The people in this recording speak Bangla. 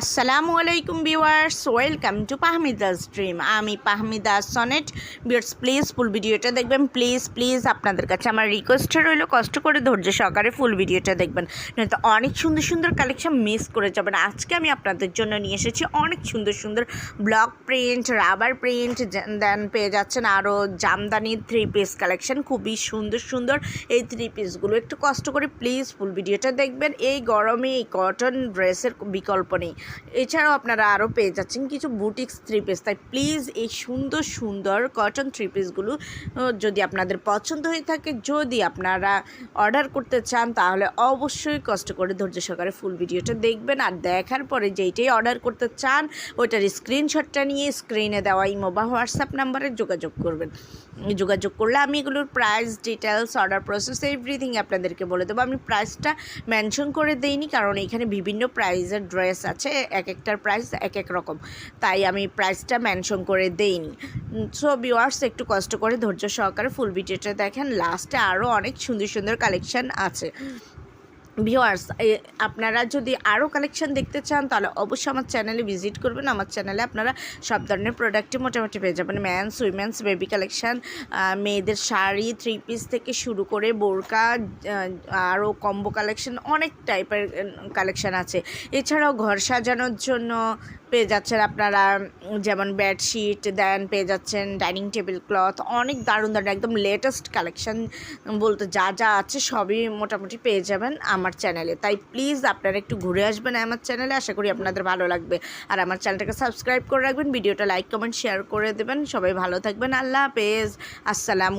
আসসালামু আলাইকুম viewers welcome to Pahmida stream আমি Pahmida Sonet viewers please full ভিডিওটা দেখবেন। প্লিজ প্লিজ আপনাদের কাছে আমার রিকোয়েস্ট রইল, কষ্ট করে ধৈর্য সহকারে ফুল ভিডিওটা দেখবেন। নয়তো অনেক সুন্দর সুন্দর কালেকশন মিস করে যাবেন। আজকে আমি আপনাদের জন্য নিয়ে এসেছি অনেক সুন্দর সুন্দর block print rubber print then পেয়ে যাচ্ছেন আরও জামদানি থ্রি পিস কালেকশন খুবই সুন্দর সুন্দর এই থ্রি পিসগুলো একটু কষ্ট করে প্লিজ ফুল ভিডিওটা দেখবেন। এই গরমে এই কটন ড্রেসের বিকল্প নেই। এছাড়াও আপনারা আরও পেয়ে যাচ্ছেন কিছু বুটিক্স থ্রি পিস তাই প্লিজ এই সুন্দর সুন্দর কটন থ্রি পিসগুলো যদি আপনাদের পছন্দ হয়ে থাকে, যদি আপনারা অর্ডার করতে চান, তাহলে অবশ্যই কষ্ট করে ধৈর্য সহকারে ফুল ভিডিওটা দেখবেন। আর দেখার পরে যেইটাই অর্ডার করতে চান, ওইটার স্ক্রিনশটটা নিয়ে স্ক্রিনে দেওয়া ইমো বা হোয়াটসঅ্যাপ নাম্বারে যোগাযোগ করবেন। যোগাযোগ করলে আমি এগুলোর price details order process everything আপনাদেরকে বলে দেবো। আমি প্রাইসটা মেনশন করে দেইনি, কারণ এখানে বিভিন্ন প্রাইজের ড্রেস আছে। এক একটার প্রাইস এক এক রকম। তাই আমি প্রাইসটা মেনশন করে দেইনি। সো ভিওয়ার্স একটু কষ্ট করে ধৈর্য সহকারে ফুল ভিডিওটা দেখেন। লাস্টে আরও অনেক সুন্দর সুন্দর কালেকশান আছে। ভিওয়ার্স আপনারা যদি আরও কালেকশন দেখতে চান, তাহলে অবশ্যই আমার চ্যানেলে ভিজিট করবেন। আমার চ্যানেলে আপনারা সব ধরনের প্রোডাক্টই মোটামুটি পেয়ে যাবেন। ম্যানস উইমেন্স বেবি কালেকশান মেয়েদের শাড়ি থ্রি পিস থেকে শুরু করে বোরকা আরও কম্বো কালেকশন অনেক টাইপের কালেকশন আছে। এছাড়াও ঘর সাজানোর জন্য পেয়ে যাচ্ছেন আপনারা, যেমন বেডশিট দেন পেয়ে যাচ্ছেন ডাইনিং টেবিল ক্লথ অনেক দারুণ দারুণ, একদম লেটেস্ট কালেকশান বলতে যা যা আছে সবই মোটামুটি পেয়ে যাবেন। আমার চ্যানেলে তাই প্লিজ আপনারা একটু ঘুরে আসবেন আমার চ্যানেলে আশা করি আপনাদের ভালো লাগবে। আর আমার চ্যানেলটাকে সাবস্ক্রাইব করে রাখবেন। ভিডিওটা লাইক কমেন্ট শেয়ার করে দেবেন। সবাই ভালো থাকবেন। আল্লাহ হাফেজ। আসসালামু